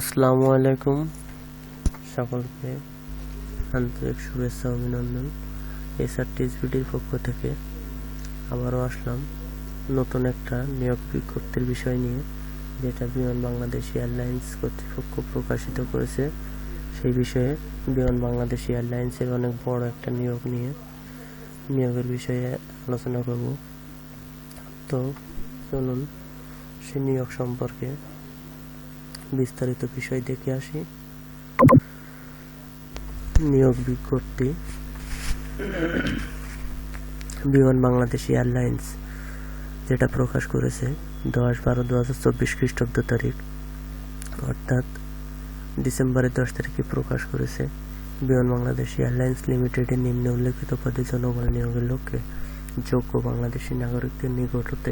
আসসালামু আলাইকুম সকলকে আন্তরিক শুভেচ্ছা অভিনন্দন। এসআর টিএসবিডির পক্ষ থেকে আবারও আসলাম নতুন একটা নিয়োগ বিজ্ঞপ্তির বিষয় নিয়ে, যেটা বিমান বাংলাদেশ এয়ারলাইন্স কর্তৃপক্ষ প্রকাশিত করেছে। সেই বিষয়ে বিমান বাংলাদেশ এয়ারলাইন্সের অনেক বড় একটা নিয়োগ নিয়ে নিয়োগের বিষয়ে আলোচনা করব। তো চলুন, সেই নিয়োগ সম্পর্কে বিস্তারিত বিষয় দেখে আসি। নিয়োগ বিজ্ঞপ্তি। বিমান বাংলাদেশ এয়ারলাইন্স যেটা প্রকাশ করেছে দশ বারো দু হাজার চব্বিশ খ্রিস্টাব্দ তারিখ, অর্থাৎ ডিসেম্বরের দশ তারিখে প্রকাশ করেছে বিমান বাংলাদেশ এয়ারলাইন্স লিমিটেডের নিম্ন উল্লেখিত পদে জনগণ নিয়োগের লক্ষ্যে যোগ্য বাংলাদেশি নাগরিকদের নিকটতে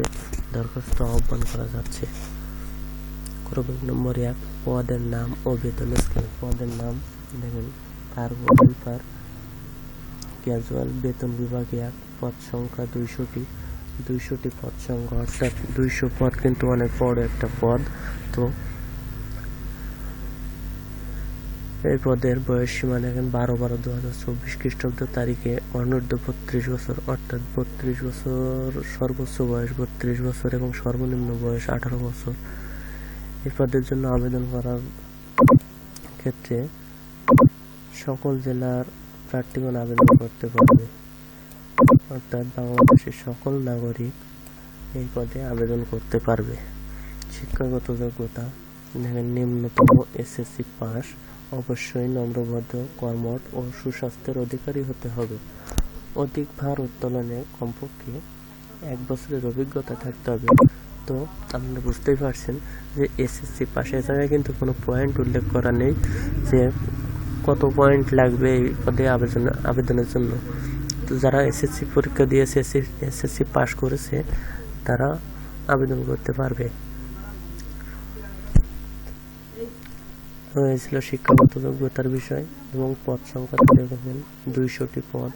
দরখাস্ত আহ্বান করা যাচ্ছে। ক্রমিক নম্বর এক পদের নাম ও বেতন স্কেল। পদের নাম দেখেন, কার্গো হেল্পার ক্যাজুয়াল, বেতন বিভাগে এক, পদ সংখ্যা দুইশোটি। দুইশোটি পদ সংখ্যা, অর্থাৎ দুইশো পদ কিন্তু অনেক বড় একটা পদ। তো এই পদের বয়স সীমা দেখেন বারো বারো দু হাজার চব্বিশ খ্রিস্টাব্দ তারিখে, অনূর্ধ্ব বত্রিশ বছর, অর্থাৎ বত্রিশ বছর সর্বোচ্চ বয়স, বত্রিশ বছর এবং সর্বনিম্ন বয়স আঠারো বছর। এই পদের জন্য আবেদন করার ক্ষেত্রে সকল জেলার প্রার্থীগণ আবেদন করতে পারবে। অর্থাৎ বাংলাদেশের সকল নাগরিক এই পদে আবেদন করতে পারবে। শিক্ষাগত যোগ্যতা, দেখেন নিম্নতম এসএসসি পাস, অবশ্যই নম্রবদ্ধ, কর্মঠ ও সুস্বাস্থ্যের অধিকারী হতে হবে। অধিক ভার উত্তোলনে কমপক্ষে এক বছরের অভিজ্ঞতা থাকতে হবে। তো আপনারা বুঝতেই পারছেন যে এসএসসি পাশের জায়গায় কিন্তু কোনো পয়েন্ট উল্লেখ করা নেই যে কত পয়েন্ট লাগবে এই পদে আবেদন, আবেদনের জন্য। তো যারা এসএসসি পরীক্ষা দিয়ে এসএসসি পাস করেছে, তারা আবেদন করতে পারবে। হয়েছিল শিক্ষাগত যোগ্যতার বিষয় এবং পদ সংখ্যা দেখবেন দুইশোটি পদ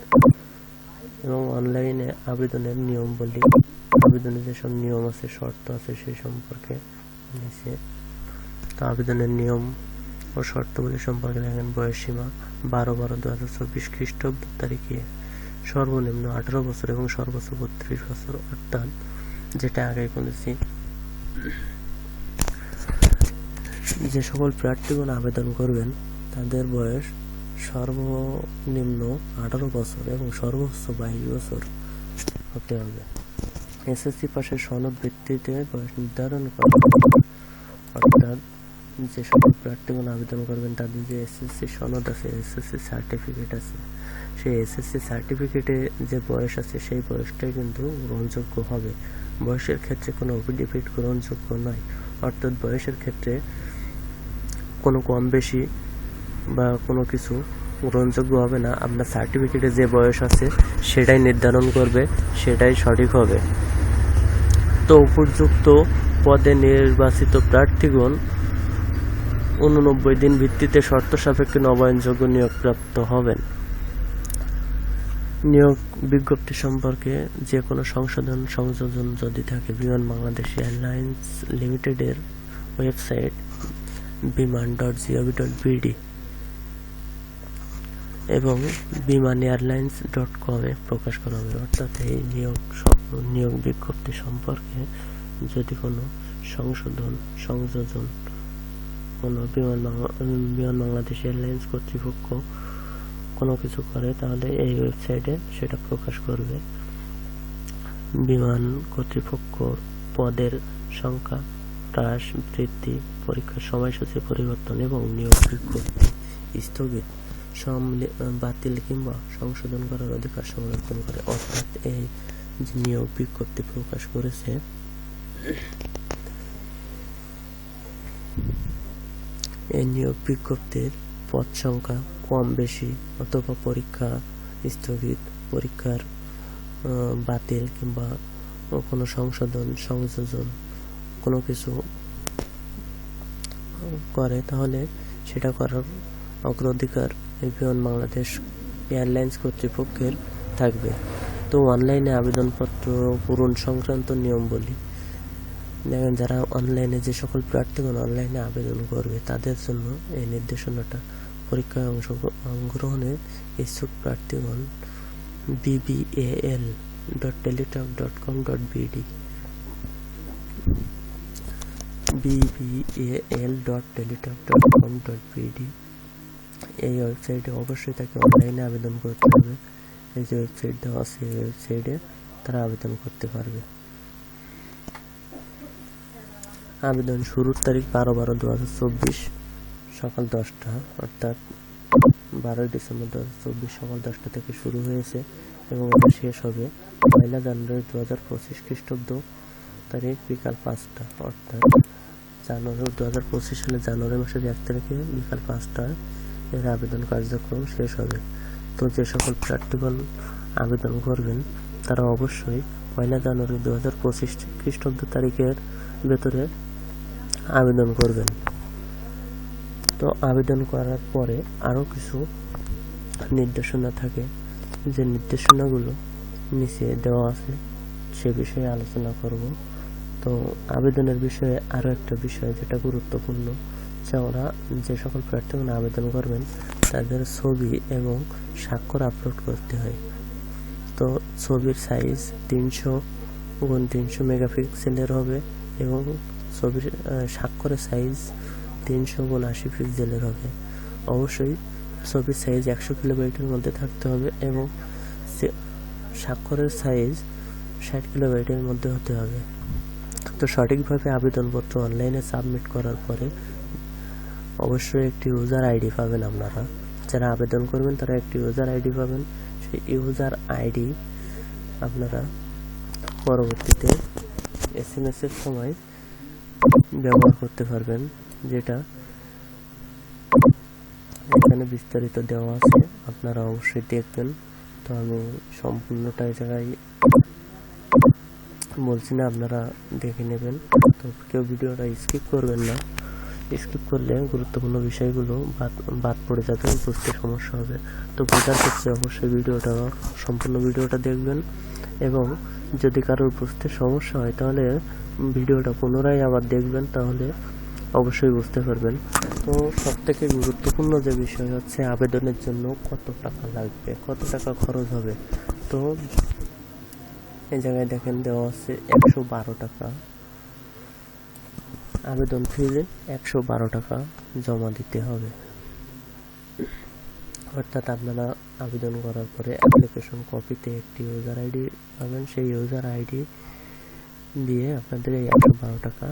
এবং অনলাইনে আবেদনের নিয়ম বলি আবেদনের যেসব নিয়ম আছে, শর্ত আছে সেই সম্পর্কে নিচে তো আবেদনের নিয়ম ও শর্তগুলি সম্পর্কে দেখেন বয়স সীমা বারো বারো দু হাজার চব্বিশ খ্রিস্টাব্দ তারিখে সর্বনিম্ন আঠারো বছর এবং সর্বোচ্চ বত্রিশ বছর অর্থাৎ যেটা আগে বলেছি। যে সকল প্রার্থীগণ আবেদন করবেন, তাদের বয়স সর্বনিম্ন আঠারো বছর এবং সর্বোচ্চ বাইশ বছর হতে হবে। এসএসসি পাশের সনদ ভিত্তিতে বয়স নির্ধারণ করা। অর্থাৎ যে সকল প্রার্থীগণ আবেদন করবেন, তাদের যে এসএসসি সনদ আছে, এসএসসি সার্টিফিকেট আছে, সেই এসএসসি সার্টিফিকেটে যে বয়স আছে, সেই বয়সটাই কিন্তু গ্রহণযোগ্য হবে। বয়সের ক্ষেত্রে কোনো অফিডেভিট গ্রহণযোগ্য নয়। অর্থাৎ বয়সের ক্ষেত্রে কোনো কম বেশি বা কোনো কিছু গ্রহণযোগ্য হবে না। আপনার সার্টিফিকেটে যে বয়স আছে, সেটাই নির্ধারণ করবে, সেটাই সঠিক হবে। উপযুক্ত পদে নির্বাচিত প্রার্থীগণ উননব্বই দিন ভিত্তিতে শর্ত সাপেক্ষে নবায়নযোগ্য নিয়োগপ্রাপ্ত হবেন। নিয়োগ বিজ্ঞপ্তি সম্পর্কে যে কোনো সংশোধন, সংযোজন যদি থাকে, বিমান বাংলাদেশ এয়ারলাইন্স লিমিটেডের website Biman dot gov dot BD এবং বিমান এয়ারলাইন্স ডট কমে প্রকাশ করা হবে। অর্থাৎ এই নিয়োগ নিয়োগ বিজ্ঞপ্তি সম্পর্কে যদি কোনো সংশোধন, সংযোজন কোনো বিমান বিমান বাংলাদেশ এয়ারলাইন্স কর্তৃপক্ষ কোনো কিছু করে, তাহলে এই ওয়েবসাইটে সেটা প্রকাশ করবে। বিমান কর্তৃপক্ষ পদের সংখ্যা, হ্রাস, বৃদ্ধি পরীক্ষার সময়সূচি পরিবর্তন এবং নিয়োগ বিজ্ঞপ্তি স্থগিত। বাতিল কিংবা সংশোধন করার অধিকার সংরক্ষণ করে। অর্থাৎ এই যে নিয়োগ বিজ্ঞপ্তি প্রকাশ করেছে, এই নিয়োগ বিজ্ঞপ্তির পদ সংখ্যা কম বেশি অথবা পরীক্ষা স্থগিত, পরীক্ষার বাতিল কিংবা কোনো সংশোধন, সংযোজন কোনো কিছু করে, তাহলে সেটা করার অগ্রাধিকার বিমান বাংলাদেশ এয়ারলাইন্স কর্তৃপক্ষের থাকবে। তো অনলাইনে আবেদনপত্র, পূরণ সংক্রান্ত নিয়ম বলি। দেখেন যারা অনলাইনে যে সকল প্রার্থীগণ অনলাইনে আবেদন করবে, তাদের জন্য এই নির্দেশনাটা, পরীক্ষায় অংশগ্রহণের ইচ্ছুক প্রার্থীগণ BBL dot Teletalk dot com dot BD BBL dot Teletalk dot com dot BD এই ওয়েবসাইটে অবশ্যই তাকে অনলাইনে আবেদন করতে হবে। এই যে ওয়েবসাইট দেওয়া আছে এই ওয়েবসাইটে তারা আবেদন করতে পারবে। আবেদন শুরুর তারিখ বারো বারো দু হাজার চব্বিশ সকাল দশটা, অর্থাৎ বারোই ডিসেম্বর দু হাজার চব্বিশ সকাল দশটা থেকে শুরু হয়েছে এবং এটা শেষ হবে পয়লা জানুয়ারি দু হাজার পঁচিশ খ্রিস্টাব্দ তারিখ বিকাল পাঁচটা, অর্থাৎ জানুয়ারি দু হাজার পঁচিশ সালে জানুয়ারি মাসের এক তারিখে বিকাল পাঁচটায় এর আবেদন কার্যক্রম শেষ হবে। তো যে সকল প্রার্থীগণ আবেদন করবেন, তারা অবশ্যই পয়লা জানুয়ারি দু হাজার পঁচিশ খ্রিস্টাব্দ তারিখের ভেতরে আবেদন করবেন। তো আবেদন করার পরে আরও কিছু নির্দেশনা থাকে। যে নির্দেশনাগুলো নিচে দেওয়া আছে, সে বিষয়ে আলোচনা করব। তো আবেদনের বিষয়ে আরও একটা বিষয় যেটা গুরুত্বপূর্ণ যে ওরা যে সকল প্রার্থীগণ আবেদন করবেন, তাদের ছবি এবং স্বাক্ষর আপলোড করতে হয়। তো ছবির সাইজ তিনশো গুণ তিনশো মেগাপিক্সেলের হবে এবং ছবির স্বাক্ষরের সাইজ তিনশো গুণ আশি পিক্সেলের হবে। অবশ্যই ছবির সাইজ একশো কিলোবাইটের মধ্যে থাকতে হবে এবং স্বাক্ষরের সাইজ ষাট কিলোবাইটের মধ্যে হতে হবে। তো সঠিকভাবে আবেদনপত্র অনলাইনে সাবমিট করার পরে অবশ্যই একটি ইউজার আইডি পাবেন আপনারা। যারা আবেদন করবেন, তারা একটি ইউজার আইডি পাবেন। সেই ইউজার আইডি আপনারা পরবর্তীতে এস এম এর সময় ব্যবহার করতে পারবেন, যেটা এখানে বিস্তারিত দেওয়া আছে। আপনারা অবশ্যই দেখবেন। তো আমি সম্পূর্ণটা এই জায়গায় বলছি না, আপনারা দেখে নেবেন। তো কেউ ভিডিওটা স্কিপ করবেন না। স্কিপ করলে গুরুত্বপূর্ণ বিষয়গুলো বাদ বাদ পড়ে যাবে, বুঝতে সমস্যা হবে। তো বোঝার ক্ষেত্রে অবশ্যই ভিডিওটা, সম্পূর্ণ ভিডিওটা দেখবেন এবং যদি কারোর বুঝতে সমস্যা হয়, তাহলে ভিডিওটা পুনরায় আবার দেখবেন, তাহলে অবশ্যই বুঝতে পারবেন। তো সব থেকে গুরুত্বপূর্ণ যে বিষয় হচ্ছে আবেদনের জন্য কত টাকা লাগবে, কত টাকা খরচ হবে। তো এই জায়গায় দেখেন দেওয়া আছে একশো বারো টাকা। আবেদন ফিরে একশো বারো টাকা জমা দিতে হবে। অর্থাৎ আপনারা আবেদন করার পরে অ্যাপ্লিকেশন কপিতে একটি ইউজার আইডি পাবেন। সেই ইউজার আইডি দিয়ে আপনাদের এই একশো বারো টাকা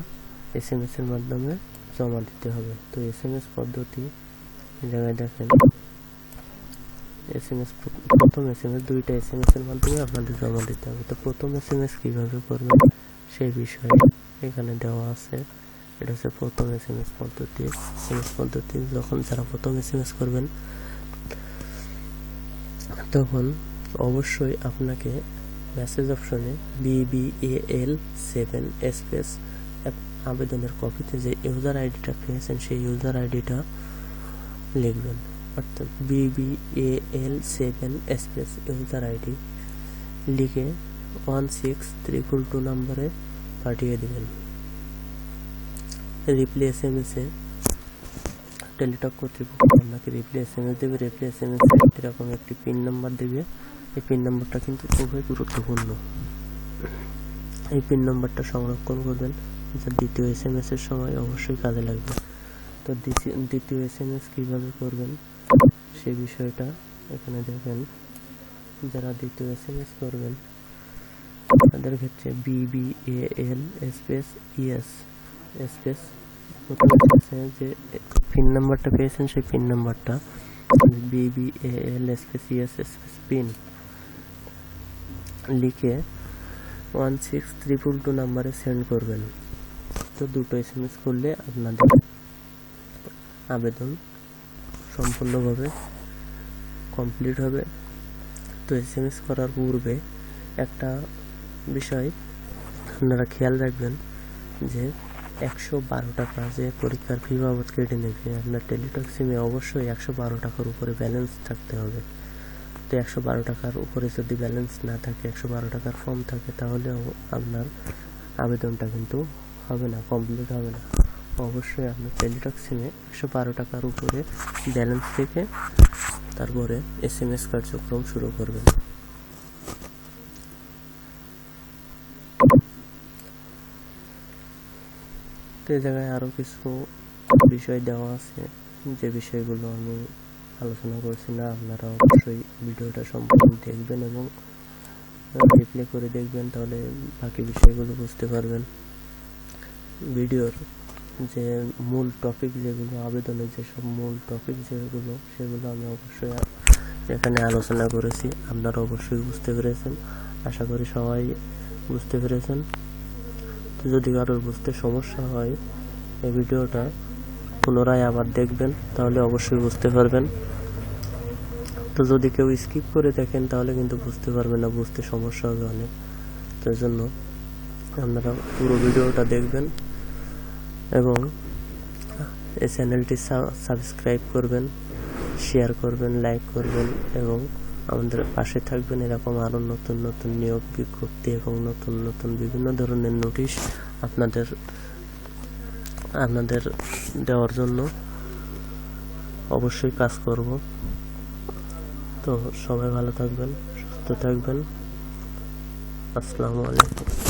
এস এম এস এর মাধ্যমে জমা দিতে হবে। তো এস এম এস পদ্ধতি জায়গায় দেখেন এস এম এস প্রথম এস এম এস দুইটা এস এম এস এর মাধ্যমে আপনাদের জমা দিতে হবে। তো প্রথম এস এম এস কীভাবে করবেন সেই বিষয়ে এখানে দেওয়া আছে। এটা হচ্ছে প্রথম এস এম এস পদ্ধতি এস এম এস পদ্ধতি যখন যারা প্রথম এস এম এস করবেন তখন অবশ্যই আপনাকে মেসেজ অপশনে বিবিএল সেভেন স্পেস আবেদনের কপিতে যে ইউজার আইডিটা পেয়েছেন সেই ইউজার আইডিটা লিখবেন অর্থাৎ BBL seven space user ID লিখে ওয়ান সিক্স ত্রিপুল টু নম্বরে পাঠিয়ে দেবেন রিপ্লে এস এম এসে টেলিটক কর্তৃপক্ষ আপনাকে রিপ্লে এস এম এস দেবে রিপ্লে এস এম এস এরকম একটি পিন নাম্বার দেবে। এই পিন নাম্বারটা কিন্তু খুবই গুরুত্বপূর্ণ। এই পিন নাম্বারটা সংরক্ষণ করবেন। যা দ্বিতীয় এস এম এস এর সময় অবশ্যই কাজে লাগবে। তো দ্বিতীয়- এস এম এস কীভাবে করবেন সেই বিষয়টা এখানে দেখেন। যারা দ্বিতীয় এস এম এস করবেন, তাদের ক্ষেত্রে বিবিএল স্পেস ইএস স্পেস প্রথমে আছে যে পিন নাম্বারটা পেয়েছেন সেই পিন নাম্বারটা BBL space E S space pin লিখে ওয়ান সিক্স ত্রিপুল টু নাম্বারে সেন্ড করবেন। তো দুটো এস এম এস করলে আপনাদের আবেদন সম্পূর্ণভাবে কমপ্লিট হবে। তো এস এম এস করার পূর্বে একটা বিষয় আপনারা খেয়াল রাখবেন যে একশো বারো টাকা যে পরীক্ষার ফি বাবদ কেটে নেবে। আপনার টেলিটক সিমে অবশ্যই একশো বারো টাকার উপরে ব্যালেন্স থাকতে হবে। তো একশো বারো টাকার উপরে যদি ব্যালেন্স না থাকে, একশো বারো টাকার ফর্ম থাকে, তাহলে আপনার আবেদনটা কিন্তু হবে না কমপ্লিট হবে না। অবশ্যই আপনার টেলিটক সিমে একশো বারো টাকার উপরে ব্যালেন্স থেকে তারপরে এস এম এস কার্যক্রম শুরু করবেন। তো এই জায়গায় আরও কিছু বিষয় দেওয়া আছে, যে বিষয়গুলো আমি আলোচনা করছি না, আপনারা অবশ্যই ভিডিওটা সম্পূর্ণ দেখবেন এবং রিপ্লে করে দেখবেন, তাহলে বাকি বিষয়গুলো বুঝতে পারবেন। ভিডিওর যে মূল টপিক যেগুলো, আবেদনের যেসব মূল টপিক যেগুলো, সেগুলো আমি অবশ্যই এখানে আলোচনা করেছি, আপনারা অবশ্যই বুঝতে পেরেছেন। আশা করি সবাই বুঝতে পেরেছেন। যদি কারোর বুঝতে সমস্যা হয় এই ভিডিওটা পুনরায় আবার দেখবেন, তাহলে অবশ্যই বুঝতে পারবেন। তো যদি কেউ স্কিপ করে দেখেন, তাহলে কিন্তু বুঝতে পারবেন না, বুঝতে সমস্যা হবে অনেক। তো এই জন্য আপনারা পুরো ভিডিওটা দেখবেন এবং এই চ্যানেলটি সাবস্ক্রাইব করবেন শেয়ার করবেন লাইক করবেন এবং আমাদের পাশে থাকবেন এরকম আরও নতুন নতুন নিয়োগ বিজ্ঞপ্তি এবং নতুন নতুন বিভিন্ন ধরনের নোটিশ আপনাদের আপনাদের দেওয়ার জন্য অবশ্যই কাজ করব। তো সবাই ভালো থাকবেন, সুস্থ থাকবেন। আসসালামু আলাইকুম।